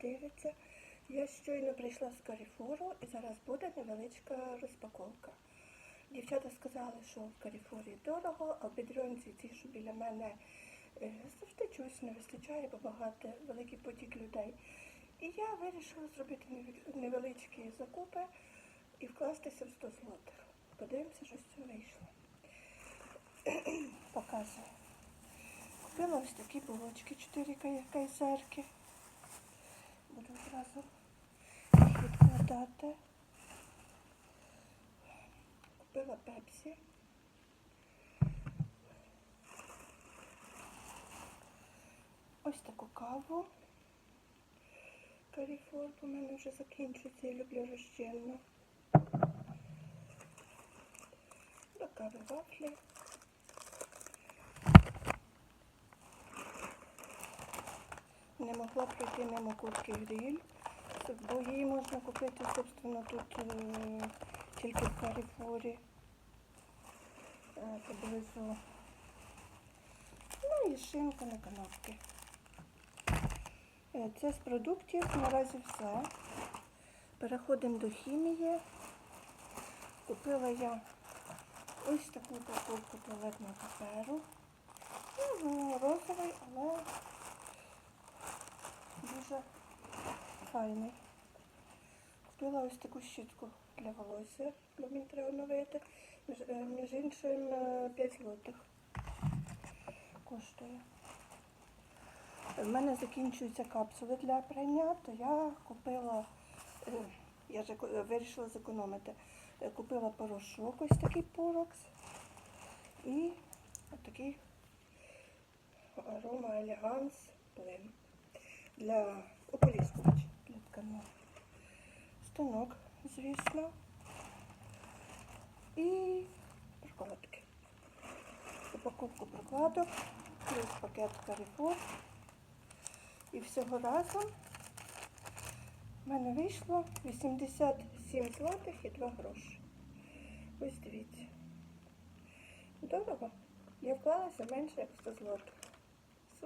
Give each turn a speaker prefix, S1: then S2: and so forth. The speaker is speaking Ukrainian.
S1: дивиться. Я щойно прийшла з Каріфору і зараз буде невеличка розпаковка. Дівчата сказали, що в Каріфорі дорого, а в бідронці ті, що біля мене е, завжди чогось не вистачає, бо багато великий потік людей. І я вирішила зробити невеличкі закупи і вкластися в 100 злотих. Подивимося, що з цього вийшло. Показую. Купила ось такі булочки, 4 кайзерки. Буду одразу відкладати. Купила пепсі. Ось таку каву. Каріфор у мене вже закінчується, я люблю розчинну. До кави вафлі. Не могла пройти мимо курки гриль, бо її можна купити, собственно, тут е, тільки в Каріфорі. Е, поблизу. Ну і шинка на канапки. Е, Це з продуктів наразі все. Переходимо до хімії. Купила я ось таку упаковку туалетного паперу. Ну, розовий, але дуже файний. Купила ось таку щітку для волосся, бо мені треба оновити. Між, е, іншим е, 5 злотих коштує. В мене закінчуються капсули для прання, то я купила, е, я еко- вирішила зекономити. Е, Купила порошок, ось такий порокс і такий арома елеганс плин для ополіскувач для тканин. Станок, звісно. І прокладки. Упаковку прокладок, плюс пакет Carrefour. І всього разом в мене вийшло 87 злотих і 2 гроші. Ось дивіться. Дорого. Я вклалася менше як 100 злотих.